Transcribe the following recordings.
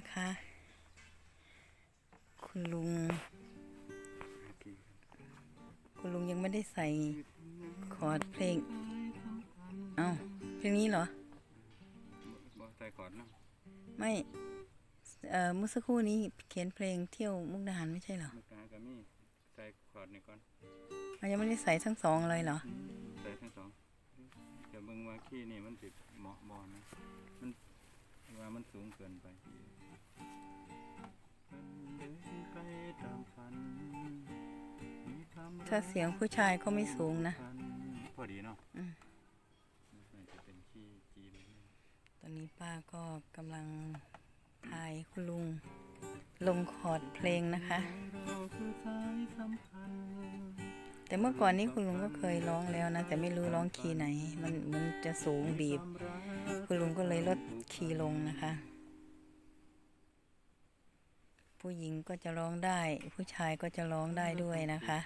นะคะ คุณลุง คุณลุงยังไม่ได้ใส่คอร์ดเพลง เอ้าเพลงนี้เหรอบ่ใส่ก่อนเนาะไม่เอ่อเมื่อสักครู่นี้เขียนเพลงเที่ยวมุกดาหารไม่ใช่เหรอมุกดาหารก็มีใส่คอร์ดนี่ก่อนมันยังไม่ได้ใส่ทั้งสองเลยเหรอใส่ทั้งสองเดี๋ยวเบิ่งว่าขี้นี่มันสิเหมาะบ่นะมัน ว่ามันสูงเกินไปไปตามฝันมีความถ้าเสียงผู้ชายก็ไม่สูงนะ พอดีเนาะอืมน่าจะเป็นขี้จีนตอนนี้ป้าก็กำลังถ่ายคุณลุง ลงคอร์ดเพลงนะคะเราคือสายสัมพันธ์แต่เมื่อก่อนนี้คุณลุงก็เคยร้องแล้วนะ แต่ไม่รู้ร้องคีย์ไหน มันมันจะสูงบีบ คุณลุงก็เลยลดคีย์ลงนะคะ ผู้หญิงก็จะร้องได้ ผู้ชายก็จะร้องได้ด้วยนะคะ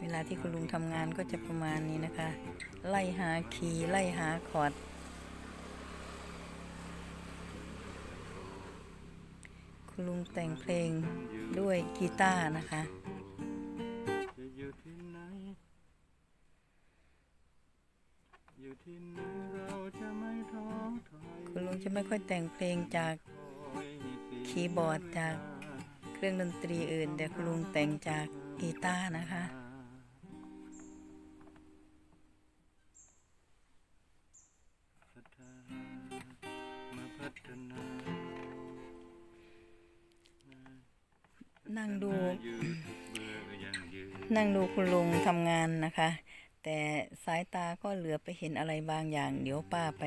เวลาที่คุณลุงทำงานก็จะประมาณนี้นะคะ ไล่หาคีย์ไล่หาคอร์ด คุณลุงแต่งเพลงด้วยกีตาร์นะคะคุณลุงจะไม่ค่อยแต่งเพลงจากคีย์บอร์ดจากเครื่องดนตรีอื่น แต่คุณลุงแต่งจากกีตาร์นะคะพัฒนา นั่งดูอยู่ทุกเบื่อยังยืนนั่งดูคุณลุงทำงานนะคะ แต่สายตาก็เหลือไปเห็นอะไรบางอย่าง เดี๋ยวป้าไป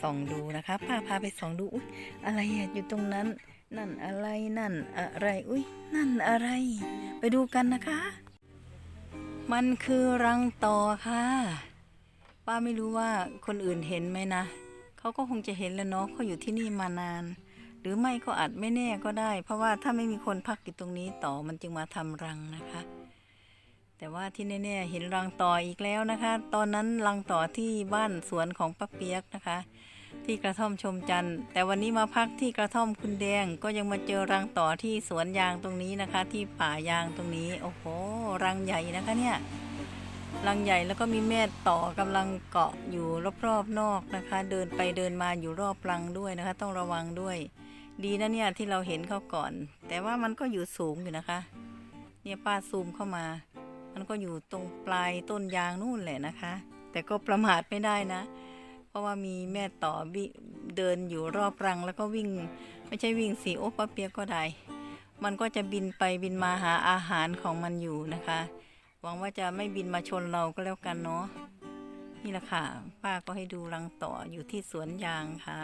ส่องดูนะคะ ป้าพาไปส่องดูอุ๊ยอะไรอะอยู่ตรงนั้น นั่นอะไรนั่นอะไร อุ้ยนั่นอะไร ไปดูกันนะคะ มันคือรังต่อค่ะ ป้าไม่รู้ว่าคนอื่นเห็นไหมนะเขาก็คงจะเห็นแล้วเนาะเขาอยู่ที่นี่มานาน หรือไม่ก็อาจไม่แน่ก็ได้ เพราะว่าถ้าไม่มีคนพักอยู่ตรงนี้ต่อมันจึงมาทำรังนะคะ แต่ว่าที่แน่ๆเห็นรังต่ออีกแล้วนะคะ ตอนนั้นรังต่อที่บ้านสวนของป้าเปียกนะคะ ที่กระท่อมชมจันทร์แต่วันนี้มาพักที่กระท่อมคุณแดงก็ยังมาเจอรังต่อที่สวนยางตรงนี้นะคะ ที่ป่ายางตรงนี้โอ้โหรังใหญ่นะคะเนี่ยรังใหญ่แล้วก็มีแม่ต่อกำลังเกาะอยู่รอบๆนอกนะคะ เดินไปเดินมาอยู่รอบรังด้วยนะคะ ต้องระวังด้วย ดีนะเนี่ยที่เราเห็นเขาก่อน แต่ว่ามันก็อยู่สูงอยู่นะคะ เนี่ยป้าซูมเข้ามา มันก็อยู่ตรงปลายต้นยางนู่นแหละนะคะ แต่ก็ประมาทไม่ได้นะ เพราะว่ามีแม่ต่อวิเดินอยู่รอบรังแล้วก็วิ่ง ไม่ใช่วิ่งสีโอ้ป้าเปียกก็ได้ มันก็จะบินไปบินมาหาอาหารของมันอยู่นะคะ หวังว่าจะไม่บินมาชนเราก็แล้วกันเนาะนี่แหละค่ะ ป้าก็ให้ดูรังต่ออยู่ที่สวนยางค่ะ